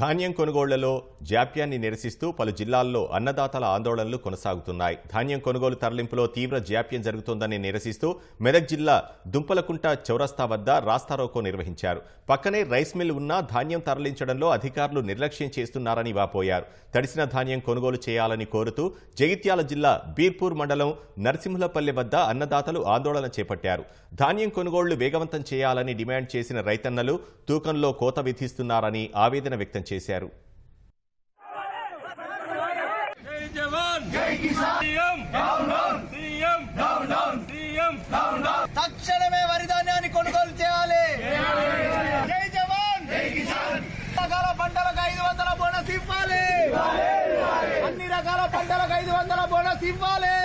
ధాన్యం కొనుగోళ్ళలో జాప్యాన్ని నిరసిస్తూ పలు జిల్లాల్లో అన్నదాతల ఆందోళనలు కొనసాగుతున్నాయి. ధాన్యం కొనుగోలు తరలింపులో తీవ్ర జాప్యం జరుగుతోందని నిరసిస్తూ మెదక్ జిల్లా దుంపలకుంట చౌరస్తా వద్ద రాస్తారోకో నిర్వహించారు. పక్కనే రైస్ మిల్ ఉన్నా ధాన్యం తరలించడంలో అధికారులు నిర్లక్ష్యం చేస్తున్నారని వాపోయారు. తడిసిన ధాన్యం కొనుగోలు చేయాలని కోరుతూ జగిత్యాల జిల్లా బీర్పూర్ మండలం నరసింహులపల్లె వద్ద అన్నదాతలు ఆందోళన చేపట్టారు. ధాన్యం కొనుగోళ్ళు వేగవంతం చేయాలని డిమాండ్ చేసిన రైతన్నలు తూకంలో కోత విధిస్తున్నారని ఆవేదన వ్యక్తం చేశారు. తక్షణమే వరి ధాన్యాన్ని కొనుగోలు చేయాలి. జై జవాన్. రకాల పంటలకు ఐదు వందల బోనస్ ఇవ్వాలి. అన్ని రకాల పంటలకు ఐదు వందల బోనస్ ఇవ్వాలి.